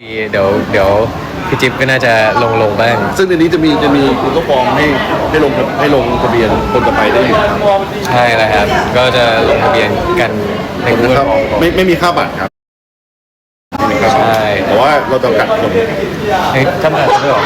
เดี๋ยวเดี๋ยวพี่จิ๊บก็น่าจะลงลงบ้าง ซึ่งในนี้จะมีจะมีคุณก็ฟอร์มให้ให้ลงให้ลงทะเบียนคนต่อไปได้อยู่ครับใช่แล้วครับ ก็จะลงทะเบียนกันในนะ Google ครับ Form ก่อนไม่ไม่มีค่าบัตรครับไม่มีค่าบัตรใช่แต่ว่าเราจะกัดคน เฮ้ยจำกัดไม่หรอ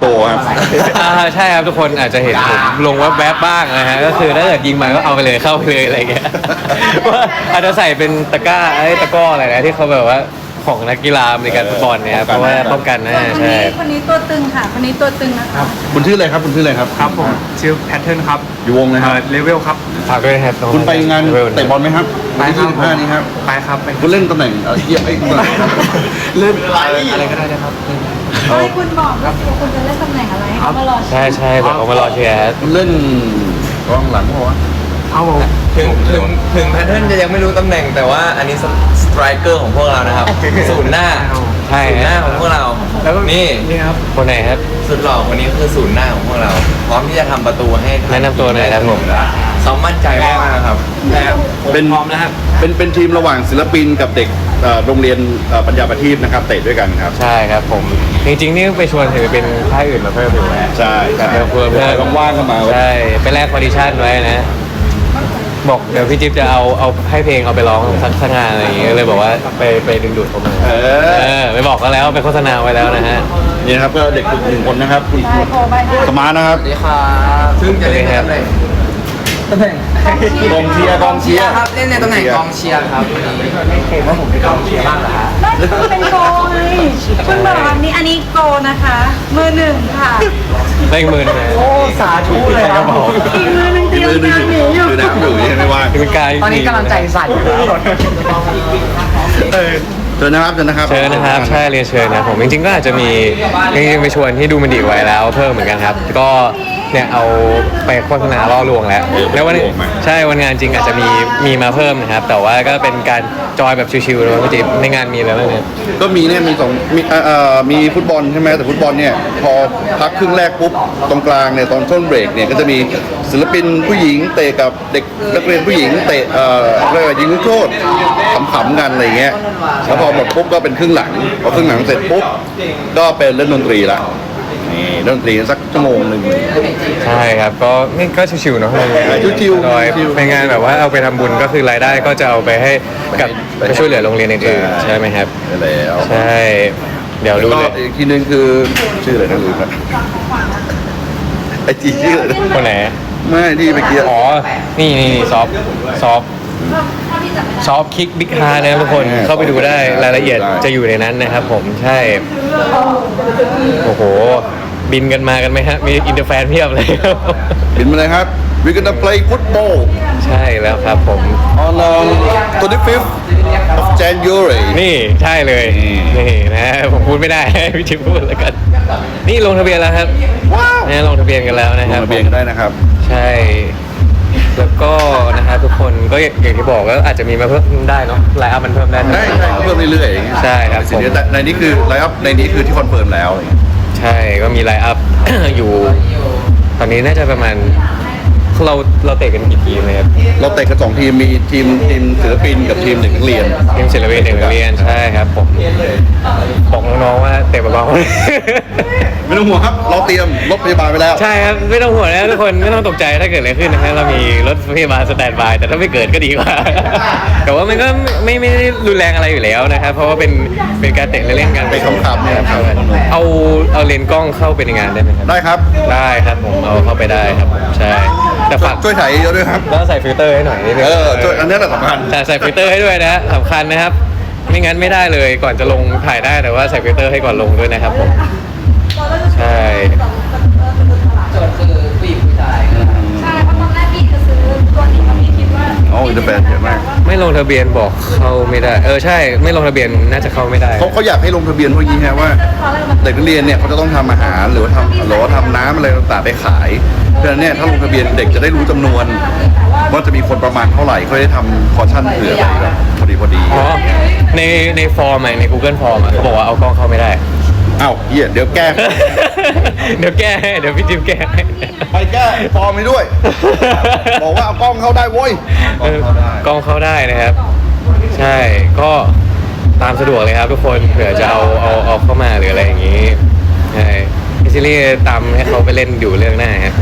โตครับ อ่าใช่ครับทุกคนอาจจะเห็นผมลงว่าแวบบ้างนะฮะก็คือถ้าเกิดยิงมาก็เอาไปเลยเข้าไปเลยอะไรเงี้ยว่าอาจจะใส่เป็นตะกร้าไอ้ตะกร้ออะไรนะที่เขาแบบว่าของนักกีฬาอเมริกันฟุตบอลเนี่ยครับเพราะว่าป้องกันนะคนใช่นี้คนนี้ตัวตึงค่ะ คนนี้ตัวตึงนะคะ คุณชื่ออะไรครับ คุณชื่ออะไรครับ ครับผมชื่อแพทเทิร์นครับอยู่วงนะครับ เลเวลครับ ฝากด้วยนะครับน้อคุณไปงานเวลเตะบอลไหมครับวันที่25นี้ครับ ไปครับเป็นคุณเล่นตำแหน่งเอ่อเทียบไอ้ตำแหน่งครับเล่นอะไรก็ได้นะครับ ให้คุณบอกว่าคุณจะเล่นตำแหน่งอะไรให้เขามารอเชียใช่ร์ใช่เดี๋ยวเขามารอเชียร์ฮะคุณเล่นกองหลังเพราะว่าเอาผมถึงถึงถึงแพทเทิร์นจะยังไม่รู้ตำแหน่งแต่ว่าอันนี้สไตรเกอร์ของพวกเรานะครับศูนย์หน้าใช่ศูนย์หน้าฮะของพวกเราแล้วก็นี่นี่ครับคนไหนครับสุดหล่อคนนี้คือศูนย์หน้าของพวกเรา พร้อมที่จะทำประตูให้แนะนำตัวหน่อยครับผมซ้อมมั่นใจมากๆครับเป็นพร้อมนะครับเป็นเป็นทีมระหว่างศิลปินกับเด็ก เอ่อโรงเรียนเอ่อปัญญาประทีปนะครับเตะด้วยกันครับ ใช่ครับผม จริงๆ นี่ไปชวนเธอเป็นค่ายอื่นมาเพิ่มอยู่แล้วใช่แบบเพื่อนเพื่อนว่างๆก็มา ใช่ไปแลกคอดิชั่นไว้นะ บอกเดี๋ยวพี่จิ๊บจะเอาเอาให้เพลงเอาไปร้องสักสักงานอะไรอย่างเงี้ยเลยบอกว่าไปไปดึงดูดเขามาเอเอออไปบอกก็แล้วไปโฆษณาไว้แล้วนะฮะ นี่นะครับก็เด็กฝึกหนึ่งคนนะครับคุณใช่โผล่ไปค่ะสมาร์ทนะครับ ซึ่งจะเล่นใน ตำแหน่งกองเชียร์กองเชียร์ครับเล่นในตำแหน่งกองเชียร์ครับผมว่าผมเป็นกองเชียร์บ้างเหรอฮะไม่คือเป็นโกไงคุณบอกอันนี้อันนี้โกนะคะ มือหนึ่งค่ะได้อีกหมื่นนะสาธุเลยครับผมอีกมือหนึ่งเตรียมมือหนึ่งการหนีอยู่คือน้ำอยู่ยังไม่ว่างเป็นกายตอนนี้กำลังใจสั่นอยู่แล้วเออเชิญนะครับเชิญนะครับเชิญนะครับใช่เรียนเชิญนะผมจริงๆก็อาจจะมีจริงๆไปชวนที่ดูมันดีไว้แล้ว เพิ่มเหมือนกันครับ ก็ เนี่ยเอาไปโฆษณาล่อลวงแล้ว แล้ววันใช่วันงานจริงอาจจะมีมีมาเพิ่มนะครับ แต่ว่าก็เป็นการจอยแบบชิวๆเลยพี่จิ๊บในงานมีอะไรบ้างเนี่ยก็มีเนี่ยมีสองมีเอ่อเอ่อมีฟุตบอลใช่ไหมแต่ฟุตบอลเนี่ยพอพักครึ่งแรกปุ๊บตรงกลางเนี่ยตอนต้นเบรกเนี่ยก็จะมีศิลปินผู้หญิงเตะกับเด็กนักเรียนผู้หญิงเตะเอ่อเรียกว่ายิงลูกโทษขำๆกันอะไรเงี้ยแล้วพอหมดปุ๊บก็เป็นครึ่งหลังพอครึ่งหลังเสร็จปุ๊บก็เป็นเล่นดนตรีละ นี่เล่นดนตรีสักชั่วโมงหนึ่ง ใช่ครับ ก็นี่ก็ชิวๆเนาะชิวๆโดยชิวๆเป็นงานแบบว่าเอาไปทำบุญก็คือรายได้ก็จะเอาไปให้กับไปช่วยเหลือโรงเรียนอื่นๆใช่ไหมครับไปแล้วใช่ เดี๋ยวรู้ก็เลยอีกทีนึงคือชื่ออะไรนะลืมละไอจีชื่ออะไรนะคนไหนไม่ที่ไปเกียร์อ๋อนี่นี่นี่ซอฟซอฟซอฟคิกบิ๊กฮาร์นะครับทุกคนเข้าไปดูได้รายละเอียดจะอยู่ในนั้นนะครับผมใช่ โอ้โห บินกันมากันไหมฮะ มีอินเตอร์แฟนเพียบเลยบินมาเลยครับ We're gonna play football ใช่แล้วครับผม on um, 25th of January นี่ใช่เลย นี่นี่นะผมพูดไม่ได้ พี่ชิมพูดแล้วกัน นี่ลงทะเบียนแล้วครับว้าวนะลงทะเบียนกันแล้วนะลคงรับทะเบียนกันได้นะครับ ใช่ แล้วก็นะครับทุกคนก็อย่างที่บอกก็อาจจะมีมาเพิ่มได้เนาะไลน์อัพมันเพิ่มได้ได้ใช่ก็เพิ่มเรื่อยๆอย่างเงี้ยใช่ครับสิ่งนี้แต่ในนี้คือไลฟ์อัพในนี้คือที่คอนเฟิร์มแล้วอะไรเงี้ยใช่ก็มีไลน์อัพ อยู่ ตอนนี้น่าจะประมาณ เราเราเตะกันกี่ทีมเลยครับเราเตะกันสองทีมมีทีมทีมศิลปินกับทีมเด็กนักเรียน ทีมศิลปินเด็กนักเรียนใช่ครับผมบอกน้องๆว่าเตะเบาๆไม่ต้องห่วงครับ เราเตรียมรถพยาบาลไปแล้ว ใช่ครับไม่ต้องห่วงนะทุกคนไม่ต้องตกใจถ้าเกิดอะไรขึ้นนะฮะเรามีรถพยาบาลสแตนด์บายแต่ถ้าไม่เกิดก็ดีกว่า แต่ว่ามันก็ไม่ไม่ได้รุนแรงอะไรอยู่แล้วนะครับเพราะว่าเป็นเป็นการเตะเล่นๆกันไปขำๆเนี่ยครับเอาเอาเลนส์กล้องเข้าไปในงานได้ไหมครับได้ครับได้ครับผมเอาเข้าไปได้ครับผมใช่ แต่ฝากช่วยถ่ายเยอะด้วยครับแล้วใส่ฟิลเตอร์ให้หน่อยนิดนึงเออช่วยอันนี้แหละสำคัญแต่ใส่ฟิลเตอร์ให้ด้วยนะสำคัญนะครับไม่งั้นไม่ได้เลยก่อนจะลงถ่ายได้แต่ว่าใส่ฟิลเตอร์ให้ก่อนลงด้วยนะครับผมใช่ อนแรกพี่จะซื้อตัวนี้เพราะพี่คิดว่าโอ้อินเตอร์แฟนเยอะมากไม่ลงทะเบียนบอกเข้าไม่ได้ เออใช่ไม่ลงทะเบียนน่าจะเข้าไม่ได้ เขาเขาอยากให้ลงทะเบียนเพราะอย่างนี้ฮะว่าเด็กนักเรียนเนี่ยเขาจะต้องทำอาหารหรือว่าทำหรือว่าทำน้ำอะไรต่างๆไปขายเพราะฉะนั้นเนี่ยถ้าลงทะเบียนเด็กจะได้รู้จำนวน ว่าจะมีคนประมาณเท่าไหร่เขาได้ทำคอร์ชั่นเผื่อไปแบบพอดีพอดี อ๋อในในฟอร์มอะใน Google Form อะเขาบอกว่าเอากล้องเข้าไม่ได้ อ้าวเฮียเดี๋ยวแก้ เดี๋ยวแก้ให้เดี๋ยวพี่จิ๊บแก้ให้ไปแก้ฟอร์มให้ด้วย บอกว่าเอากล้องเข้าได้โว้ยเออกล้องเข้าได้นะครับ ใช่ก็ตามสะดวกเลยครับทุกคนเผื่อจะเอาเอาเอาเข้ามาหรืออะไรอย่างนี้ใช่พี่ซิลี่ตามให้เขาไปเล่นอยู่เรื่องหน้าครับ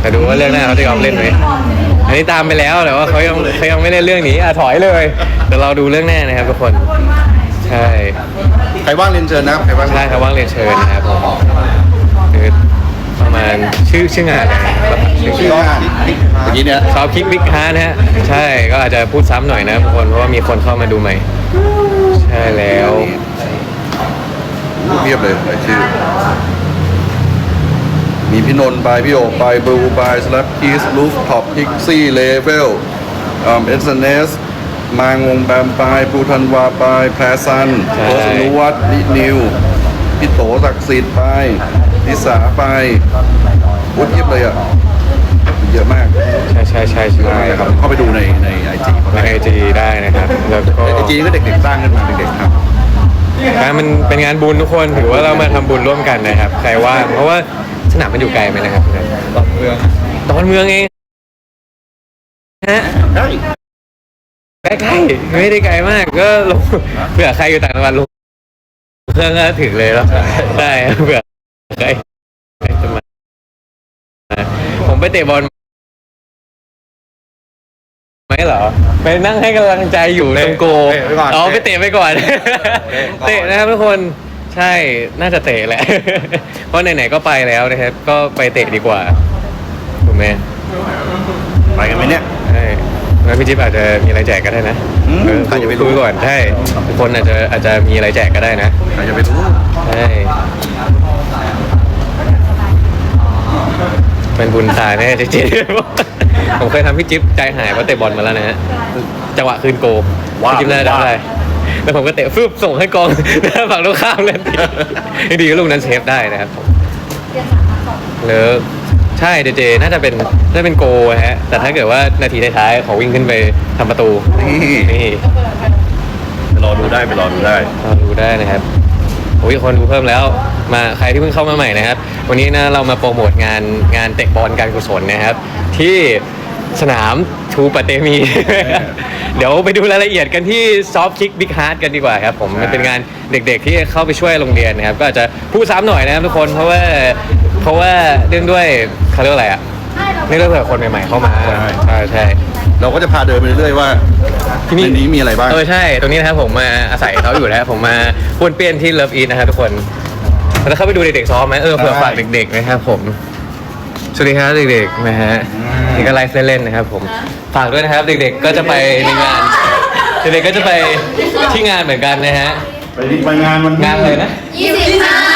แต่ดูว่าเรื่องหน้าเขาจะยอมเล่นไหมอันนี้ตามไปแล้วแต่ว่าเขายังเขายังไม่เล่นเรื่องนี้อะถอยเลยเดี๋ยวเราดูเรื่องหน้านะครับทุกคน ใช่ใค รว่างเรียนเชิญนะครับใครว่างใช่ครับว่างเรียนเชิญนะครับผมคือประมาณชื่อชื่องานอะไรนะครับชื่อชื่อว่างเมื่อกี้เนี่ยซอฟคิกบิ๊กฮาร์นะฮะใช่ก็อาจจะพูดซ้ำหน่อยนะทุกคนเพราะว่ามีคนเข้ามาดูใหม่ ใช่แล้วเพียบเลยรายชื่อ มีพี่นนท์ไปพี่โอบไปบลูไปสลับคีสลูฟท็อปพิกซี่เลเวลเอ็มเอสเนส มางวงแบมไปปูทันวาไปแพรซันโพสนุวัฒน์นินิวพี่โตศักดิ์สิทธิ์ไปพิสาไปวุ้นเยียบเลยอะเยอะมากใช่ใช่ใช่ใช่ได้ครับ เข้าไปดูในในไอจีในไอจีได้นะครับ แล้วก็ไอจีก็เด็กๆสร้างขึ้นมาเด็กๆครับการมันเป็นงานบุญทุกคนถือว่าเรามาทำบุญร่วมกันนะครับ ใครว่างเพราะว่าสนามมันอยู่ไกลไหมนะครับตอนเมืองตอนเมืองเองฮะ ใช่ใกล้ๆไม่ได้ไกลมากก็ลงเผื่อใครอยู่ต่างจังหวัดลงเครื่องก็ถึงเลยแล้วใช่เผื่อใครจะมาผมไปเตะบอลไหมเหรอไปนั่งให้กำลังใจอยู่ตรงโกเตะไปก่อน อ๋อไปเตะไปก่อน เตะนะครับทุกคนใช่น่าจะเตะแหละ เพราะไหนๆก็ไปแล้วนะครับ ก็ไปเตะดีกว่าถูกไหมไปกันไหมเนี่ย ใช่ แล้วพี่จิ๊บอาจจะมีอะไรแจกก็ได้นะอืมเออใครจะไปรู้ คุยก่อนใช่ทุกคนอาจจะอาจจะมีอะไรแจกก็ได้นะใครจะไปรู้ใช่เป็นบุญตาแน่จริงๆ ผมเคยทำพี่จิ๊บใจหายเพราะเตะบอลมาแล้วนะฮะจังหวะคืนโกว้าวพี่จิ๊บน่าจะได้แล้วผมก็เตะฟึบส่งให้กอง ฝั่งตรงข้ามเล่นทีดีก็ลูกนั้นเซฟได้นะครับผมเลิก ใช่เจเจน่าจะเป็นน่าจะเป็นโกฮะแต่ถ้าเกิดว่านาทีท้ายๆขอวิ่งขึ้นไปทำประตูนี่นี่ไปรอดูได้ไปรอดูได้เราดูได้นะครับโอ้ยคนดูเพิ่มแล้ว มาใครที่เพิ่งเข้ามาใหม่นะครับ วันนี้นะเรามาโปรโมทงานงานเตะบอลการกุศลนะครับ ที่สนามทูปะเตมี เดี๋ยวไปดูรายละเอียดกันที่ซอฟคิกบิ๊กฮาร์ดกันดีกว่าครับผมมันเป็นงานเด็กๆที่เข้าไปช่วยโรงเรียนนะครับ ก็อาจจะพูดซ้ำหน่อยนะครับทุกคนเพราะว่าเพ ราะว่าเรื่องด้วยเขาเรียกว่าอะไรอะเรื่องด้วยเผื่อคนใหม่ๆเข้ามาใช่ ใช่ใช่เราก็จะพาเดินไปเรื่อยๆว่าที่นี่ในนี้มีอะไรบ้าง เออใช่ ตรงนี้นะครับผมมาอาศัยเขาอยู่นะครับผมมาป้วนเปี้ยนที่เลิฟอีทนะครับทุกคนแล้วเข้าไปดูเด็กๆซ้อมไหมเออเผื่อฝากเด็กๆนะครับผมสวัสดีครับเด็กๆนะฮะนี่ก็ไลฟ์เล่นๆนะครับผมฝากด้วยนะครับ เด็กๆก็จะไปในงานเด็กๆก็จะไปที่งานเหมือนกันนะฮะไปดิไปงานมันงานเลยนะ ยี่สิบห้า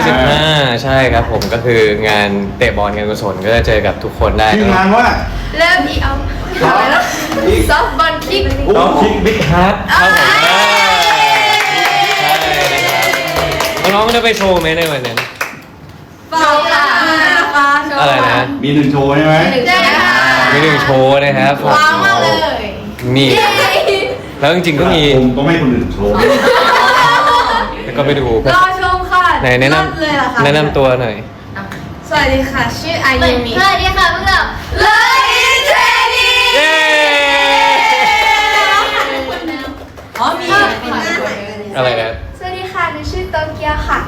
25 ใช่ครับผมก็คืองานเตะบอลการกุศลก็จะเจอกับทุกคนได้ชื่องานว่า เริ่มอีเอาซอฟต์บอลคิกน้องคิกบิ๊กฮาร์ดครับผมใช่นะครับน้องๆก็จะไปโชว์ไหมในวันนั้นโชว์ค่ะอะไรนะ มีหนึ่งโชว์ใช่ไหมใช่ค่ะมีหนึ่งโชว์นะครับว้าวมากเลยนี่แล้วจริงๆก็มีผมก็ไม่ให้คนอื่นโชว์แล้วก็ไปดูรอชมค่ะ ไหนแนะนเลยล่ะค่ะำแนะนำตัวหน่อย สวัสดีค่ะ ชื่ออาสยุมิวัสดีค่ะพวกเราเลิฟอินเทรนนิ่งเย้ อ๋อมีอะไรนะ สวัสดีค่ะหนูชื่อโตเกียวค่ะ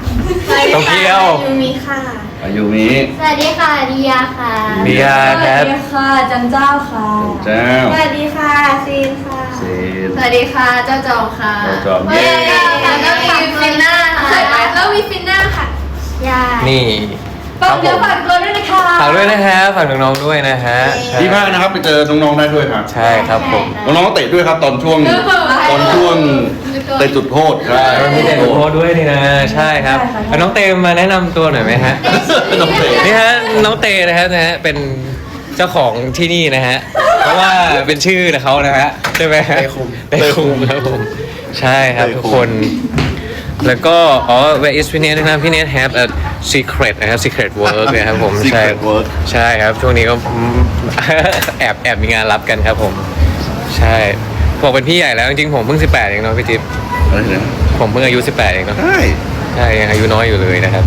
โตเกียวยูมิค่ะ อายุมีสวัสดีค่ะดิยาค่ะ เบียร์สควัรัสบดีค่ะจันเจ้าค่ะ เจ้า สวัสดีค่ะซีนค่ะเซนสวัสดีค่ะ เจ้าจองค่ะเจ้าจอม เย้เย้ค่ะแล้วมีฟินน่าค่ะแล้วมีฟินน่าค่ะยานี่ฝากเดี๋ยวฝากตัวด้วยนะคะฝากด้วยนะฮะฝากน้องๆด้วยนะฮะดีมากนะครับไปเจอน้องๆได้ด้วยครับ ใช่ครับผมน้องๆเตะด้วยครับตอนช่วงตอนช่วงเตะจุดโทษใช่มีเด็กโพสด้วยนี่นะใช่ครับแล้วน้องเตมมาแนะนำตัวหน่อยไหมฮะน้องเตะนี่ฮะน้องเตนะครับนะฮะเป็น เจ้าของที่นี่นะฮะ เพราะว่าเป็นชื่อเขานะฮะใช่ไหมฮะเตคุม เตคุมครับผมใช่ครับเตคุมทุกคน แล้วก็อ๋อ where is พี่เนทนะครับพี่เนท have a secret นะครับ secret work นะครับผมใช่ Secret work ใช่ครับช่วงนี้ก็ แอบแอบมีงานรับกันครับผม ใช่บอกเป็นพี่ใหญ่แล้วจริงๆผมเพิ่ง 18 เองเนาะพี่จิ๊บอะไรนะผมเพิ่งอายุ 18 เองเนาะใช่ ใช่ยังอายุน้อยอยู่เลยนะครับ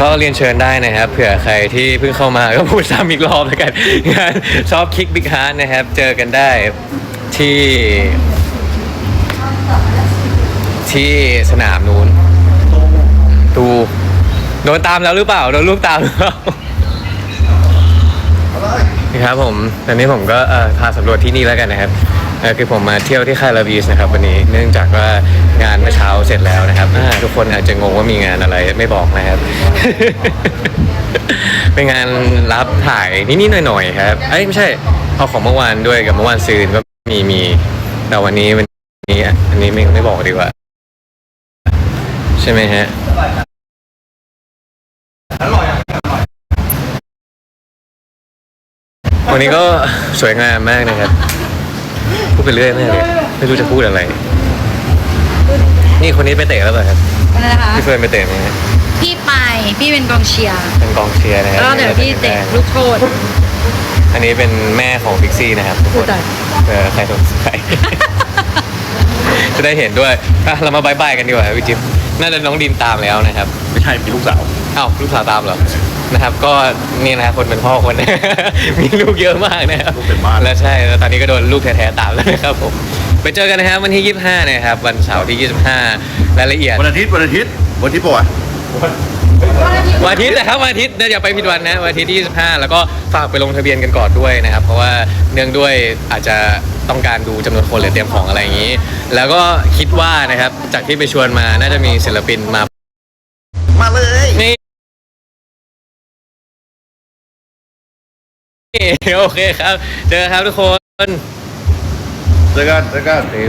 ก็เรียนเชิญได้นะครับ เผื่อใครที่เพิ่งเข้ามาก็พูดซ้ำอีกรอบแล้วกันงานชอบคิกบิ๊กฮาร์ดนะครับ เจอกันได้ที่ที่สนามนู้นดูโดนตามแล้วหรือเปล่า โดนลูกตามหรือเปล่านี่ครับผมตอนนี้ผมก็เอ่อพาสำรวจที่นี่แล้วกันนะครับ เอ่อคือผมมาเที่ยวที่ค่ายลาวีสนะครับวันนี้เนื่องจากว่างานเมื่อเช้าเสร็จแล้วนะครับอ่าทุกคนอาจจะงงว่ามีงานอะไรไม่บอกนะครับ เป็นงานรับถ่ายนิดๆหน่อยๆครับเอ้ยไม่ใช่เอาของเมื่อวานด้วยกับเมื่อวานซืนก็มีมีแต่วันนี้วันนี้อันนี้ไม่ไม่บอกดีกว่า ใช่ไหมฮะวันนี้ก็สวยงามมากนะครับพูด ไปเรื่อยมากเลยไม่รู้จะพูดอะไร นี่คนนี้ไปเตะแล้วเหรอครับอะไรนะคะพี่เฟิร์นไปเตะไหมฮะพี่ไปพี่เป็นกองเชียร์เป็นกองเชียร์นะครับแล้วเดี๋ยวพี่เตะลูกโทษอันนี้เป็นแม่ของพิกซี่นะครับทุกคนอุ๊ยตายเออใครสงสัยจะได้เห็นด้วยอะเรามาบายบายกันดีกว่าครับพี่จิ๊บน่าจะน้องดินตามแล้วนะครับ ไม่ใช่มีลูกสาว อ้าวลูกสาวตามเหรอนะครับ ก็นี่นะครับคนเป็นพ่อคน มีลูกเยอะมากนะครับลูกเป็นบ้าน แล้วใช่แล้วตอนนี้ก็โดนลูกแท้ๆตามแล้วนะครับผมไปเจอกันนะครับวันที่ 25นะครับวันเสาร์ที่ 25 รายละเอียดวันอาทิตย์วันอาทิตย์วันอาทิตย์ปะวะวันอาทิตย์นะครับวันอาทิตย์เดี๋ยวอย่าไปผิดวันนะวันอาทิตย์ที่ 25 แล้วก็ฝากไปลงทะเบียนกันก่อนด้วยนะครับ เพราะว่าเนื่องด้วยอาจจะต้องการดูจำนวนคนหรือเตรียมของอะไรอย่างนี้ แล้วก็คิดว่านะครับจากที่ไปชวนมาน่าจะมีศิลปินมา มาเลย โอเคครับ เจอกันครับทุกคน เจอกันเจอกันนี่